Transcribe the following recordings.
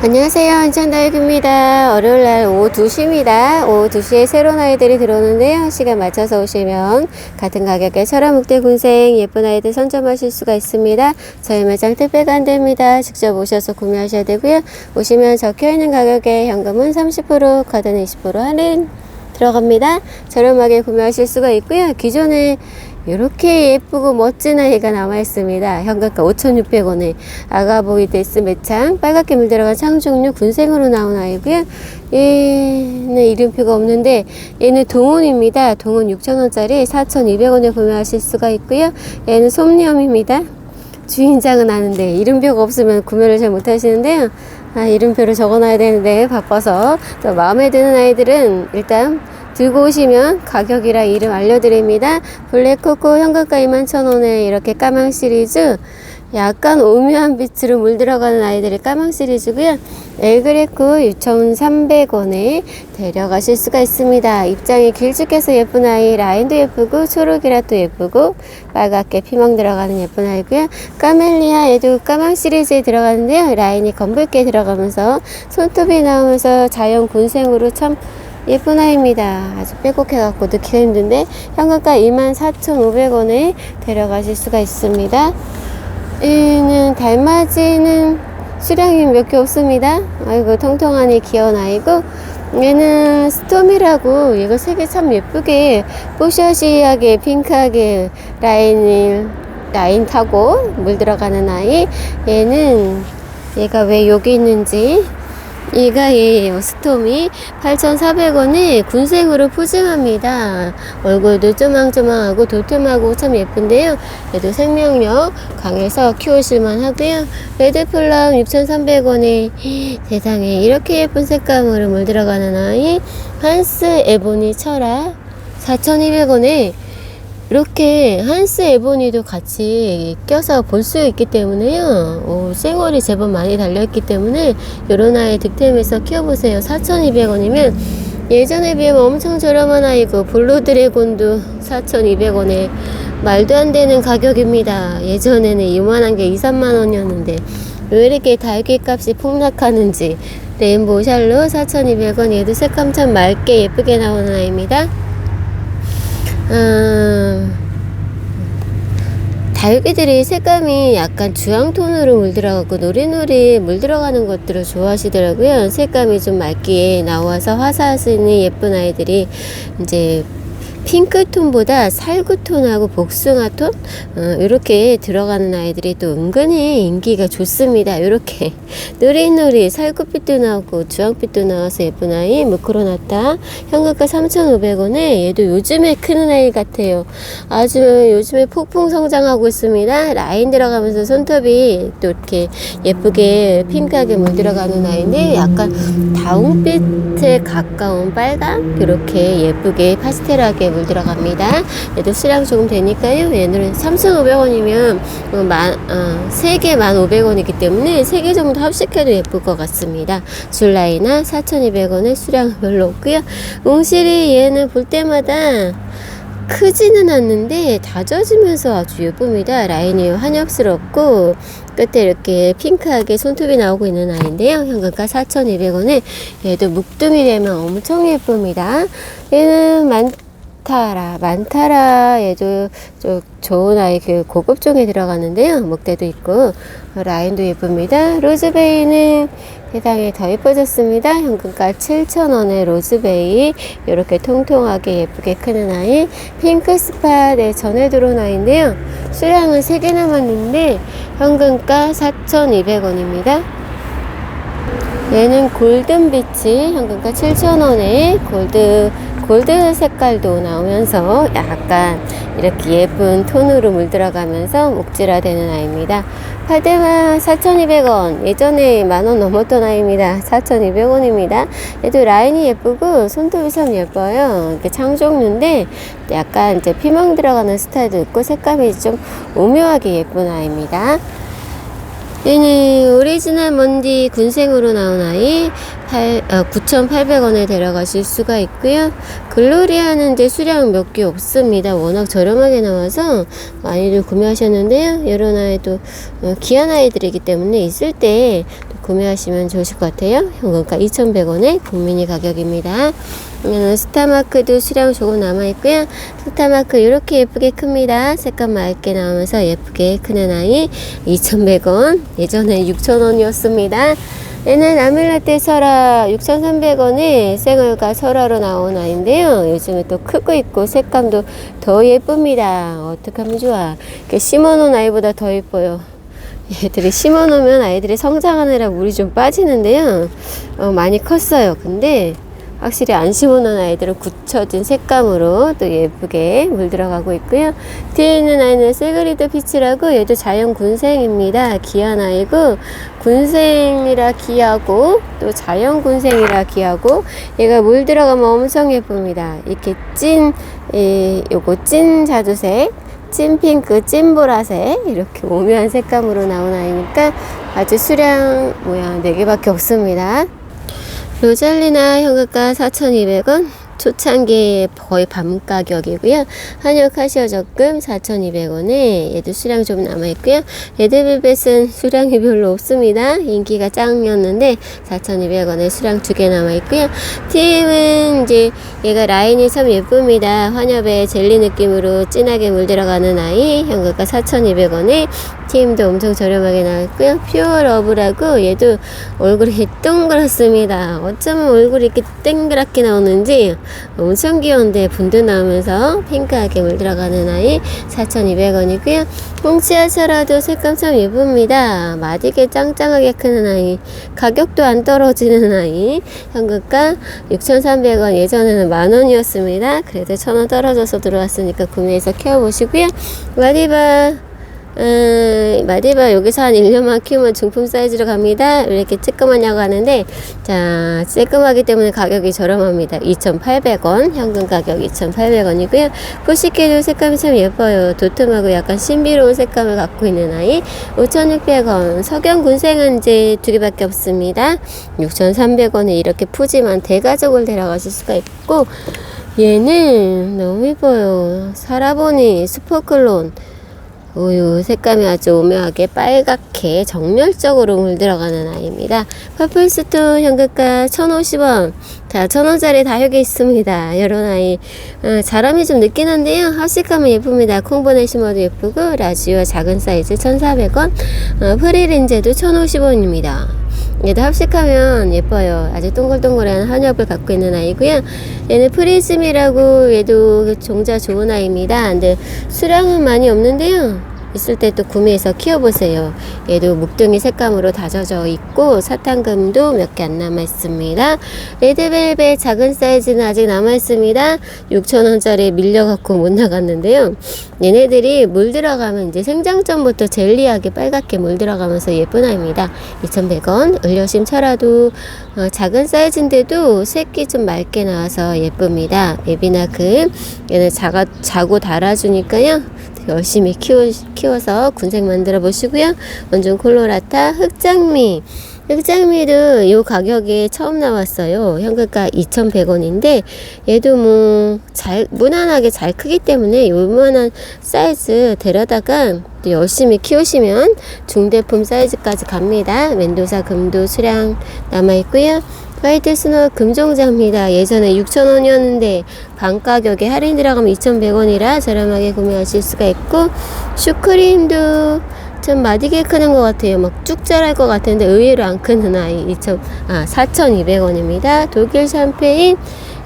안녕하세요. 안천다육입니다. 월요일날 오후 2시입니다. 오후 2시에 새로운 아이들이 들어오는데요. 시간 맞춰서 오시면 같은 가격에 철화묵대 군생 예쁜 아이들 선점하실 수가 있습니다. 저희 매장 택배가 안 됩니다. 직접 오셔서 구매하셔야 되고요. 오시면 적혀있는 가격에 현금은 30% 카드는 20% 할인 들어갑니다. 저렴하게 구매하실 수가 있고요. 기존에 이렇게 예쁘고 멋진 아이가 남아 있습니다. 현금가 5,600원에 아가보이 데스 매창 빨갛게 물들어간 창종류 군생으로 나온 아이고요. 얘는 이름표가 없는데 얘는 동원입니다. 동원 6,000원짜리 4,200원에 구매하실 수가 있고요. 얘는 솜니엄입니다. 주인장은 아는데 이름표가 없으면 구매를 잘 못하시는데요. 아, 이름표를 적어놔야 되는데 바빠서 또 마음에 드는 아이들은 일단 들고 오시면 가격이랑 이름 알려드립니다. 블랙코코 현금가 21,000원에 이렇게 까망 시리즈 약간 오묘한 빛으로 물들어가는 아이들의 까망 시리즈고요. 엘그레코 6,300원에 데려가실 수가 있습니다. 입장이 길쭉해서 예쁜 아이 라인도 예쁘고 초록이라도 예쁘고 빨갛게 피멍 들어가는 예쁜 아이고요. 까멜리아 얘도 까망 시리즈에 들어가는데요. 라인이 검붉게 들어가면서 손톱이 나오면서 자연 군생으로 참 예쁜 아이입니다. 아주 빼곡해갖고 넣기가 힘든데 현금가 24,500원에 데려가실 수가 있습니다. 얘는 달맞이는 수량이 몇 개 없습니다. 아이고 통통하니 귀여운 아이고 얘는 스톰이라고 얘가 색이 참 예쁘게 뽀샤시하게 핑크하게 라인을 라인 타고 물 들어가는 아이 얘는 얘가 왜 여기 있는지 얘가 얘예요. 스톰이 8,400원에 군생으로 푸짐합니다. 얼굴도 쪼망쪼망하고 도톰하고 참 예쁜데요. 얘도 생명력 강해서 키우실만 하고요. 레드플럼 6,300원에 세상에 이렇게 예쁜 색감으로 물들어가는 아이 한스 에보니 철화 4,200원에 이렇게 한스 에보니도 같이 껴서 볼 수 있기 때문에요. 오, 쌩얼이 제법 많이 달려있기 때문에 이런 아이 득템해서 키워보세요. 4,200원이면 예전에 비하면 엄청 저렴한 아이고 블루 드래곤도 4,200원에 말도 안 되는 가격입니다. 예전에는 이만한 게 2, 3만 원이었는데 왜 이렇게 달기 값이 폭락하는지 레인보우 샬로 4,200원 얘도 색감 참 맑게 예쁘게 나오는 아이입니다. 음, 다육이들이 색감이 약간 주황톤으로 물들어가고 노리노리 물들어가는 것들을 좋아하시더라고요. 색감이 좀 맑게 나와서 화사할 수 있는 예쁜 아이들이 이제 핑크톤보다 살구톤하고 복숭아톤 어, 이렇게 들어가는 아이들이 또 은근히 인기가 좋습니다. 이렇게 노리노리 살구빛도 나오고 주황빛도 나와서 예쁜 아이 무크로나타 현금가 3,500원에 얘도 요즘에 크는 아이 같아요. 아주 요즘에 폭풍 성장하고 있습니다. 라인 들어가면서 손톱이 또 이렇게 예쁘게 핑크하게 물들어가는 아이인데 약간 다운빛에 가까운 빨강 이렇게 예쁘게 파스텔하게 물 들어갑니다. 얘도 수량 조금 되니까요. 얘는 3,500원이면 어, 만, 어, 3개 1,500원이기 때문에 3개 정도 합식해도 예쁠 것 같습니다. 줄라이나 4,200원에 수량 별로 없고요. 웅실이 얘는 볼 때마다 크지는 않는데 다져지면서 아주 예쁩니다. 라인이 환엽스럽고 끝에 이렇게 핑크하게 손톱이 나오고 있는 아이인데요. 현금가 4,200원에 얘도 묵둥이 되면 엄청 예쁩니다. 얘는 만 타라, 만타라 얘도 좀 좋은 아이 그 고급 종에 들어가는데요. 목대도 있고 라인도 예쁩니다. 로즈베이는 세상에 더 예뻐졌습니다. 현금가 7,000원의 로즈베이 이렇게 통통하게 예쁘게 크는 아이 핑크 스팟 네, 전에 들어온 아이인데요. 수량은 3개 남았는데 현금가 4,200원입니다. 얘는 골든 비치 현금가 7,000원에 골드 골드 색깔도 나오면서 약간 이렇게 예쁜 톤으로 물들어가면서 목질화 되는 아이입니다. 팔대만 4,200원. 예전에 만원 넘었던 아이입니다. 4,200원입니다. 얘도 라인이 예쁘고 손톱이 참 예뻐요. 이렇게 창종류인데 약간 이제 피멍 들어가는 스타일도 있고 색감이 좀 오묘하게 예쁜 아이입니다. 얘는 오리지널 먼디 군생으로 나온 아이 8, 어, 9,800원에 데려가실 수가 있고요. 글로리아는 이제 수량 몇 개 없습니다. 워낙 저렴하게 나와서 많이들 구매하셨는데요. 이런 아이도 어, 귀한 아이들이기 때문에 있을 때 구매하시면 좋으실 것 같아요. 현금가 2,100원에 국민이 가격입니다. 음, 스타마크도 수량 조금 남아있고요. 스타마크 이렇게 예쁘게 큽니다. 색감 맑게 나오면서 예쁘게 크는 아이 2,100원. 예전에 6,000원이었습니다. 얘는 라멜라떼 설화 6,300원에 생얼과 설화로 나온 아이인데요. 요즘에 또 크고 있고 색감도 더 예쁩니다. 어떻게 하면 좋아. 심어놓은 아이보다 더 예뻐요. 얘들이 심어놓으면 아이들이 성장하느라 물이 좀 빠지는데요. 어, 많이 컸어요. 근데 확실히 안 심어놓은 아이들은 굳혀진 색감으로 또 예쁘게 물 들어가고 있고요. 뒤에 있는 아이는 세그리드 피치라고 얘도 자연 군생입니다. 귀한 아이고 군생이라 귀하고 또 자연 군생이라 귀하고 얘가 물 들어가면 엄청 예쁩니다. 이렇게 찐, 이, 요거 찐 자두색 찐 핑크, 찐 보라색 이렇게 오묘한 색감으로 나온 아이니까 아주 수량 모양 4개밖에 없습니다. 로잘리나 현금가 4,200원, 초창기 거의 밤 가격이고요. 한약 카시어 적금 4,200원에 얘도 수량 좀 남아있고요. 레드벨벳은 수량이 별로 없습니다. 인기가 짱이었는데 4,200원에 수량 두 개 남아있고요. TM은 이제 얘가 라인이 참 예쁩니다. 환엽에 젤리 느낌으로 진하게 물들어가는 아이 현금가 4,200원에 TM도 엄청 저렴하게 나왔고요. 퓨어 러브라고 얘도 얼굴이 동그랗습니다. 어쩌면 얼굴이 이렇게 땡그랗게 나오는지 엄청 귀여운데 분도 나오면서 핑크하게 물들어가는 아이 4,200원이고요. 홍치아차라도 색감 참 예쁩니다. 마디게 짱짱하게 크는 아이 가격도 안 떨어지는 아이 현금가 6,300원 예전에는 만원이었습니다. 그래도 천원 떨어져서 들어왔으니까 구매해서 키워보시고요. 마디바 음, 마디바 여기서 한 1년만 키우면 중품 사이즈로 갑니다. 이렇게 쬐끄마냐고 하는데, 자, 쬐끄마기 때문에 가격이 저렴합니다. 2,800원, 현금 가격 2,800원이고요. 푸시케도 색감이 참 예뻐요. 도톰하고 약간 신비로운 색감을 갖고 있는 아이, 5,600원. 석영 군생은 이제 두 개밖에 없습니다. 6,300원에 이렇게 푸짐한 대가족을 데려가실 수가 있고, 얘는 너무 예뻐요. 살아보니 스포클론. 우유 색감이 아주 오묘하게 빨갛게 정열적으로 물들어가는 아이입니다. 퍼플스톤 현금가 1,050원. 자, 1,000원짜리 다 여기 있습니다. 이런 아이. 어, 자람이 좀 늦긴 한데요. 합식감은 예쁩니다. 콩보네 심어도 예쁘고, 라지오 작은 사이즈 1,400원. 어, 프리렌즈도 1,050원입니다. 얘도 합식하면 예뻐요. 아주 동글동글한 한엽을 갖고 있는 아이고요. 얘는 프리즘이라고 얘도 종자 좋은 아이입니다. 근데 수량은 많이 없는데요. 있을 때 또 구매해서 키워보세요. 얘도 묵둥이 색감으로 다져져 있고 사탕금도 몇 개 안 남아 있습니다. 레드벨벳 작은 사이즈는 아직 남아 있습니다. 6,000원짜리 밀려갖고 못 나갔는데요. 얘네들이 물 들어가면 이제 생장점부터 젤리하게 빨갛게 물 들어가면서 예쁜 아이입니다. 2,100원. 을려심 철화도 어, 작은 사이즈인데도 새끼 좀 맑게 나와서 예쁩니다. 베비나 금 얘는 자가, 자고 달아주니까요. 열심히 키워, 키워서 군색 만들어 보시고요. 원종 콜로라타 흑장미 흑장미도 이 가격에 처음 나왔어요. 현금가 2,100원인데 얘도 뭐 잘 무난하게 잘 크기 때문에 요만한 사이즈 데려다가 또 열심히 키우시면 중대품 사이즈까지 갑니다. 멘도사 금도 수량 남아 있고요. 화이트 스노우 금종자입니다. 예전에 6,000원이었는데 반 가격에 할인 들어가면 2,100원이라 저렴하게 구매하실 수가 있고 슈크림도 좀 마디게 크는 것 같아요. 막 쭉 자랄 것 같은데 의외로 안 크는 아이 2,000, 아, 4,200원입니다. 독일 샴페인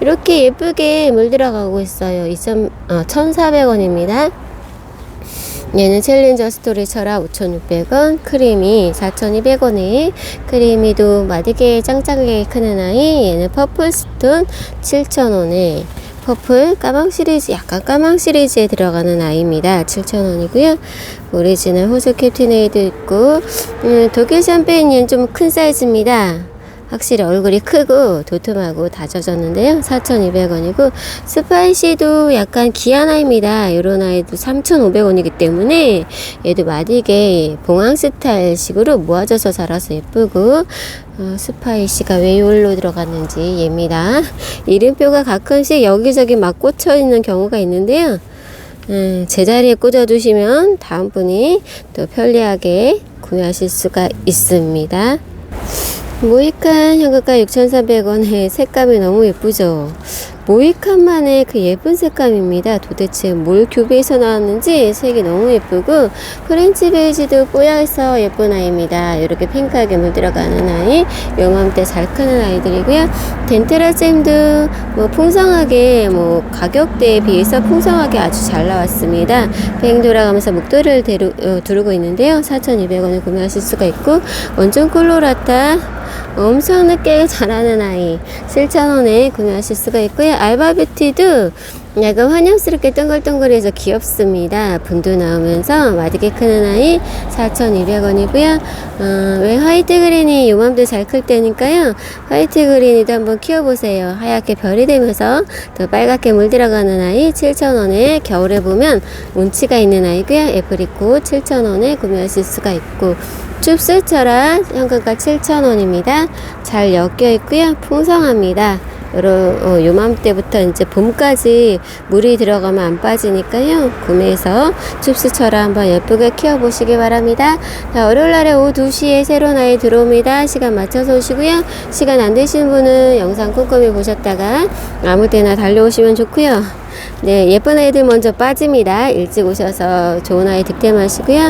이렇게 예쁘게 물 들어가고 있어요. 2,000, 어, 1,400원입니다. 얘는 챌린저 스토리 철학 5,600원, 크림이 4,200원에, 크림이도 마디게 짱짱하게 크는 아이, 얘는 퍼플 스톤 7,000원에, 퍼플 까망 시리즈, 약간 까망 시리즈에 들어가는 아이입니다. 7,000원이고요. 오리지널 호수 캡틴에이도 있고, 음, 독일 샴페인 얘는 좀큰 사이즈입니다. 확실히 얼굴이 크고 도톰하고 다져졌는데요. 4,200원이고 스파이시도 약간 귀한 아이입니다. 이런 아이도 3,500원이기 때문에 얘도 마디게 봉황 스타일식으로 모아져서 자라서 예쁘고 어, 스파이시가 왜 이걸로 들어갔는지 얘입니다. 이름표가 가끔씩 여기저기 막 꽂혀 있는 경우가 있는데요. 음, 제자리에 꽂아두시면 다음 분이 또 편리하게 구매하실 수가 있습니다. 모이칸 현금가 6,300원에 색감이 너무 예쁘죠? 모이칸만의 그 예쁜 색감입니다. 도대체 뭘 교배해서 나왔는지 색이 너무 예쁘고 프렌치 베이지도 뽀여서 예쁜 아이입니다. 이렇게 핑크하게 물들어가는 아이, 요맘때 잘 크는 아이들이고요. 덴테라 잼도 뭐 풍성하게 뭐 가격대에 비해서 풍성하게 아주 잘 나왔습니다. 뱅 돌아가면서 목도리를 어, 두르고 있는데요. 4,200원에 구매하실 수가 있고 원종 콜로라타 엄청 늦게 자라는 아이 7,000원에 구매하실 수가 있고요. 알바뷰티도 약간 환영스럽게 동글동글해서 귀엽습니다. 분도 나오면서 마디게 크는 아이 4,200원이고요. 어, 왜 화이트 그린이 요맘때 잘 클 때니까요. 화이트 그린이도 한번 키워보세요. 하얗게 별이 되면서 더 빨갛게 물들어가는 아이 7,000원에 겨울에 보면 운치가 있는 아이고요. 애프리코 7,000원에 구매하실 수가 있고 춥스철아 현금가 7,000원입니다. 잘 엮여 있고요. 풍성합니다. 여러 어, 요맘때부터 이제 봄까지 물이 들어가면 안 빠지니까요. 구매해서 춥스철아 한번 예쁘게 키워보시기 바랍니다. 자, 월요일날에 오후 2시에 새로운 아이 들어옵니다. 시간 맞춰서 오시고요. 시간 안 되신 분은 영상 꼼꼼히 보셨다가 아무 때나 달려오시면 좋고요. 네, 예쁜 아이들 먼저 빠집니다. 일찍 오셔서 좋은 아이 득템하시고요.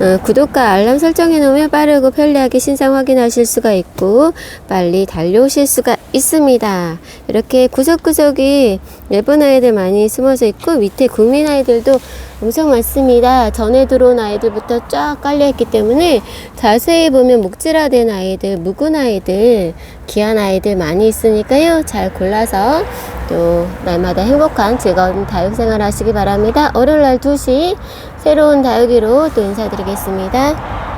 어, 구독과 알람 설정해 놓으면 빠르고 편리하게 신상 확인하실 수가 있고 빨리 달려오실 수가 있습니다. 이렇게 구석구석이 예쁜 아이들 많이 숨어져 있고 밑에 국민 아이들도 엄청 많습니다. 전에 들어온 아이들부터 쫙 깔려있기 때문에 자세히 보면 목질화된 아이들, 묵은 아이들, 귀한 아이들 많이 있으니까요. 잘 골라서 또 날마다 행복한 즐거운 다육 생활 하시기 바랍니다. 월요일 날 2시 새로운 다육이로 또 인사드리겠습니다.